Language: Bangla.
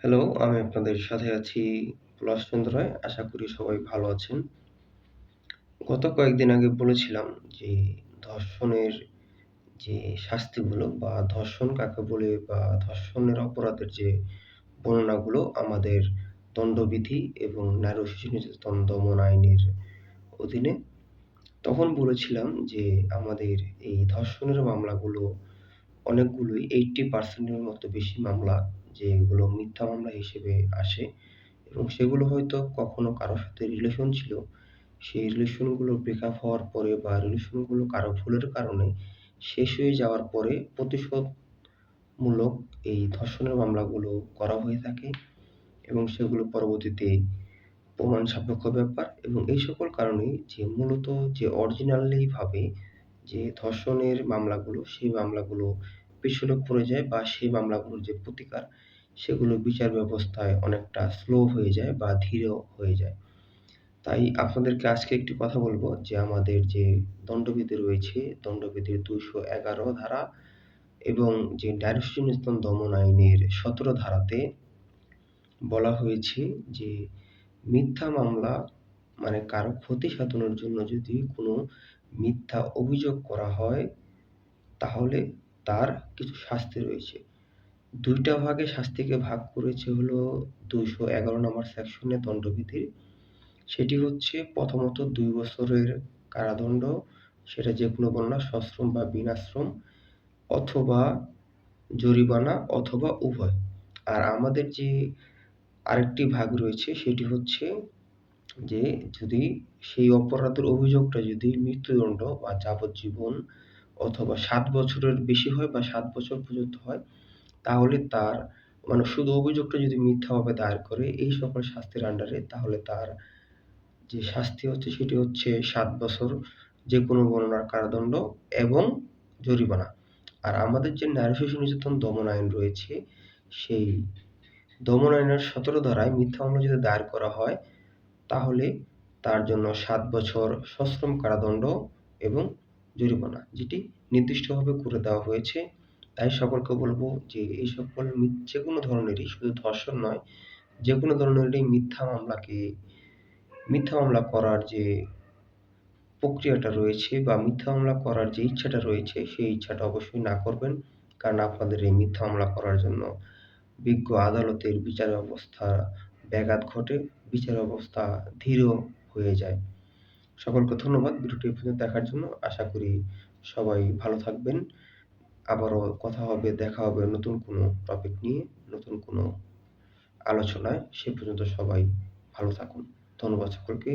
হ্যালো, আমি আপনাদের সাথে আছি পলাশ চন্দ্র রায়। আশা করি সবাই ভালো আছেন। গত কয়েকদিন আগে বলেছিলাম যে ধর্ষণের যে শাস্তিগুলো বা ধর্ষণ কাকে বলে বা ধর্ষণের অপরাধের যে বর্ণনাগুলো আমাদের দণ্ডবিধি এবং নারী শিশু নির্যাতন দমন আইনের অধীনে। তখন বলেছিলাম যে আমাদের এই ধর্ষণের মামলাগুলো অনেকগুলোই 80% এর মতো বেশি মামলা যেগুলো মিথ্যা মামলা হিসেবে আসে এবং সেগুলো হয়তো কখনো কারও সাথে রিলেশন ছিল, সেই রিলেশনগুলো ব্রেকআপ হওয়ার পরে বা রিলেশনগুলো কারও ভুলের কারণে শেষ হয়ে যাওয়ার পরে প্রতিশোধমূলক এই ধর্ষণের মামলাগুলো করা হয়ে থাকে এবং সেগুলো পরবর্তীতে প্রমাণ সাপেক্ষ ব্যাপার এবং এই সকল কারণেই যে মূলত যে অরিজিনালি ভাবে যে ধর্ষণের মামলাগুলো সেই মামলাগুলো পিছনে পড়ে যায় বা সেই মামলাগুলোর যে প্রতিকার, সেগুলো বিচার ব্যবস্থায় অনেকটা স্লো হয়ে যায় বা ধীর হয়ে যায়। তাই আপনাদেরকে আজকে একটি কথা বলব যে আমাদের যে দণ্ডবিধি রয়েছে, দণ্ডবিধির দুশো এগারো ধারা এবং যে শিশু দমন আইনের সতেরো ধারাতে বলা হয়েছে যে মিথ্যা মামলা মানে কারও ক্ষতি সাধনের জন্য যদি কোনো মিথ্যা অভিযোগ করা হয়, তাহলে তার কিছু শাস্তি রয়েছে। দুইটা ভাগে শাস্তিকে ভাগ করেছে হলো দুইশো এগারো নম্বর সেকশনে দণ্ডবিধির। সেটি হচ্ছে প্রথমত দুই বছরের কারাদণ্ড, সেটা যে কোনো বর্ণনা সশ্রম বা বিনাশ্রম অথবা জরিমানা অথবা উভয়। আর আমাদের যে আরেকটি ভাগ রয়েছে, সেটি হচ্ছে যে যদি সেই অপরাধের অভিযোগটা যদি মৃত্যুদণ্ড বা যাবজ্জীবন অথবা সাত বছরের বেশি হয় বা সাত বছর পর্যন্ত হয়, তাহলে তার মানে শুধু অভিযোগটা যদি মিথ্যাভাবে দায়ের করে এই সকল শাস্তির আন্ডারে তাহলে তার যে শাস্তি হচ্ছে সেটি হচ্ছে সাত বছর যে কোনো বর্ণনার কারাদণ্ড এবং জরিমানা। আর আমাদের যে নারী শিশু নির্যাতন দমন আইন রয়েছে, সেই দমন আইনের সতেরো ধারায় মিথ্যা মামলা যদি দায়ের করা হয়, তাহলে তার জন্য সাত বছর সশ্রম কারাদণ্ড এবং জরিমানা, যেটি নির্দিষ্টভাবে করে দেওয়া হয়েছে। তাই সকলকে বলব যে, এই সকল যে কোনো ধরনেরই, শুধু ধর্ষণ নয়, যে কোনো ধরনেরই মিথ্যা মামলাকে, মিথ্যা মামলা করার যে প্রক্রিয়াটা রয়েছে বা মিথ্যা মামলা করার যে ইচ্ছাটা রয়েছে, সেই ইচ্ছাটা অবশ্যই না করবেন। কারণ আপনাদের এই মিথ্যা মামলা করার জন্য বিজ্ঞ আদালতের বিচার ব্যবস্থা ব্যাঘাত ঘটে, বিচার ব্যবস্থা ধীর হয়ে যায়। সকলকে ধন্যবাদ ভিডিওটি পর্যন্ত দেখার জন্য। আশা করি সবাই ভালো থাকবেন। আবারও কথা হবে, দেখা হবে নতুন কোনো টপিক নিয়ে, নতুন কোনো আলোচনায়। সে পর্যন্ত সবাই ভালো থাকুন। ধন্যবাদ সকলকে।